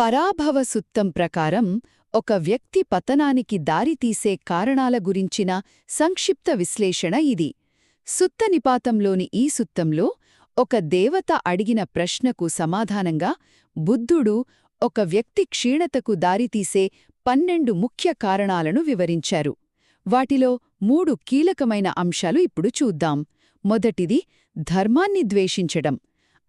పరాభవ సుత్తం ప్రకారం ఒక వ్యక్తి పతనానికి దారితీసే కారణాల గురించిన సంక్షిప్త విశ్లేషణ ఇది. సుత్త నిపాతంలోని ఈ సుత్తంలో ఒక దేవత అడిగిన ప్రశ్నకు సమాధానంగా బుద్ధుడు ఒక వ్యక్తి క్షీణతకు దారితీసే పన్నెండు ముఖ్య కారణాలను వివరించారు. వాటిలో మూడు కీలకమైన అంశాలు ఇప్పుడు చూద్దాం. మొదటిది ధర్మాన్ని ద్వేషించడం.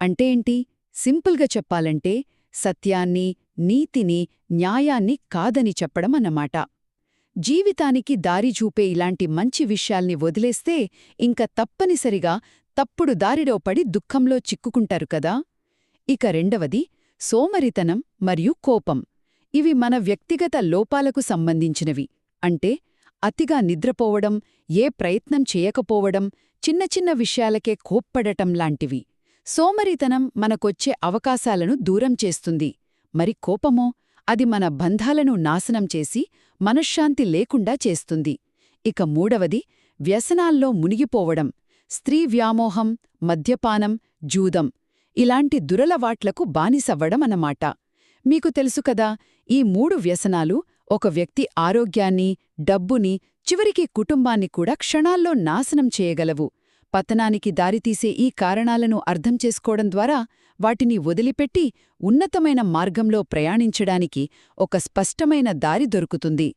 అంటే ఏంటి? సింపుల్గా చెప్పాలంటే సత్యాన్ని నీతిని న్యాయాన్ని కాదని చెప్పడం అన్నమాట జీవితానికి దారి చూపే ఇలాంటి మంచి విషయాల్ని వదిలేస్తే ఇంక తప్పనిసరిగా తప్పుడు దారిలో పడి దుఃఖంలో చిక్కుకుంటారు కదా? ఇక రెండవది సోమరితనం మరియు కోపం. ఇవి మన వ్యక్తిగత లోపాలకు సంబంధించినవి. అంటే అతిగా నిద్రపోవడం ఏ ప్రయత్నం చేయకపోవడం చిన్న చిన్న విషయాలకే కోప్పడటం లాంటివి. సోమరితనం మనకొచ్చే అవకాశాలను దూరం చేస్తుంది. మరి కోపమో అది మన బంధాలను నాశనం చేసి మనశ్శాంతి లేకుండా చేస్తుంది. ఇక మూడవది వ్యసనాల్లో మునిగిపోవడం స్త్రీ వ్యామోహం మద్యపానం జూదం. ఇలాంటి దురలవాట్లకు బానిసవ్వడం అన్నమాట. మీకు తెలుసు కదా ఈ మూడు వ్యసనాలు ఒక వ్యక్తి ఆరోగ్యాన్ని డబ్బుని చివరికి కుటుంబాన్ని కూడా క్షణాల్లో నాశనం చేయగలవు. పతనానికి దారితీసే ఈ కారణాలను అర్థం చేసుకోవడం ద్వారా వాటిని వదిలిపెట్టి ఉన్నతమైన మార్గంలో ప్రయాణించడానికి ఒక స్పష్టమైన దారి దొరుకుతుంది.